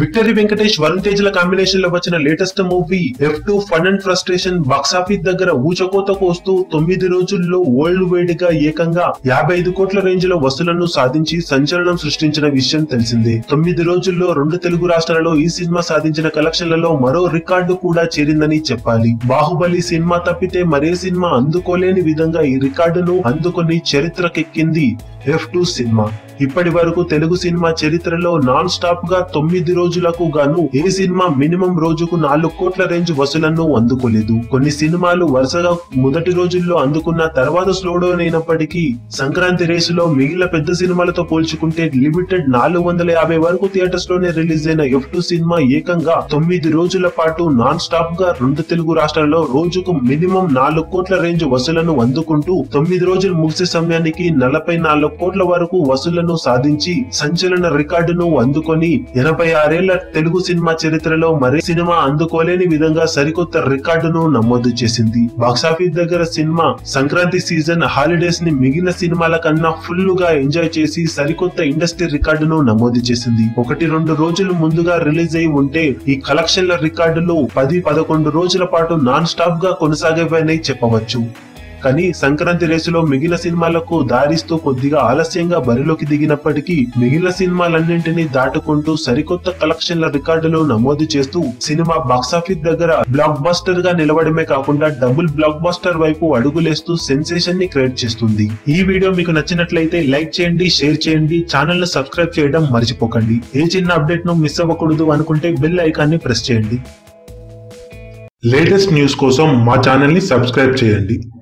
Victory Venkatesh Varun తేజ్ల కాంబినేషన్లో వచ్చిన latest movie F two fun and frustration box office దగ్గర ఊచకోతకు వస్తూ తొమ్మిది రోజుల్లో వరల్డ్ వైడ్గా ఏకంగా యాభై ఐదు కోట్ల రేంజ్లో వసూలను సాధించి సంచలనం సృష్టించిన విషయం తెలిసిందే. తొమ్మిది రోజుల్లో రెండు తెలుగు రాష్ట్రాలలో ఈ సినిమా సాధించిన కలెక్షన్లలో మరో రికార్డు కూడా చేరిందని చెప్పాలి. బాహుబలి సినిమా తప్పితే మరే సినిమా అందుకోలేని విధంగా ఈ రికార్డును అందుకొని చరిత్రకెక్కింది ఎఫ్ టూ సినిమా. ఇప్పటి వరకు తెలుగు సినిమా చరిత్రలో నాన్ స్టాప్గా తొమ్మిది రోజులకు గాను ఏ సినిమా మినిమం రోజుకు నాలుగు కోట్ల రేంజ్ వసూలను అందుకోలేదు. కొన్ని సినిమాలు వరుసగా మొదటి రోజుల్లో అందుకున్న తర్వాత స్లో డౌన్ అయినప్పటికీ సంక్రాంతి రేసులో మిగిలిన పెద్ద సినిమాలతో పోల్చుకుంటే లిమిటెడ్ నాలుగు వందల యాభై వరకు థియేటర్స్లోనే రిలీజ్ అయిన ఎఫ్ టూ సినిమా ఏకంగా తొమ్మిది రోజుల పాటు నాన్ స్టాప్గా రెండు తెలుగు రాష్ట్రాల్లో రోజుకు మినిమం నాలుగు కోట్ల రేంజ్ వసూలను అందుకుంటూ తొమ్మిది రోజులు ముగిసే సమయానికి నలభై నాలుగు కోట్ల వరకు వసూళ్ళను సాధించి సంచలన రికార్డును అందుకొని ఎనభై ఆరేళ్ళ తెలుగు సినిమా చరిత్రలో మరే సినిమా అందుకోలేని విధంగా సరికొత్త రికార్డును నమోదు చేసింది. బాక్సాఫీస్ దగ్గర సినిమా సంక్రాంతి సీజన్ హాలిడేస్ని మిగిలిన సినిమాల కన్నా ఫుల్గా ఎంజాయ్ చేసి సరికొత్త ఇండస్ట్రీ రికార్డును నమోదు చేసింది. ఒకటి రెండు రోజులు ముందుగా రిలీజ్ అయి ఉంటే ఈ కలెక్షన్ల రికార్డులు పది పదకొండు రోజుల పాటు నాన్ స్టాప్గా కొనసాగేవని చెప్పవచ్చు. కానీ సంక్రాంతి రేసులో మిగిలిన సినిమాలకు దారిస్తూ కొద్దిగా ఆలస్యంగా బరిలోకి దిగినప్పటికీ మిగిలిన సినిమాలన్నింటినీ దాటుకుంటూ సరికొత్త కలెక్షన్ల రికార్డులు నమోదు చేస్తూ సినిమా బాక్సాఫీస్ దగ్గర బ్లాక్ బస్టర్గా నిలవడమే కాకుండా డబుల్ బ్లాక్ బస్టర్ వైపు అడుగులేస్తూ సెన్సేషన్ని క్రియేట్ చేస్తుంది. ఈ వీడియో మీకు నచ్చినట్లయితే లైక్ చేయండి షేర్ చేయండి ఛానల్ను సబ్స్క్రైబ్ చేయడం మర్చిపోకండి. ఏ చిన్న అప్డేట్ను మిస్ అవ్వకూడదు అనుకుంటే బెల్ ఐకాన్ని ప్రెస్ చేయండి. లేటెస్ట్ న్యూస్ కోసం మా ఛానల్ని సబ్స్క్రైబ్ చేయండి.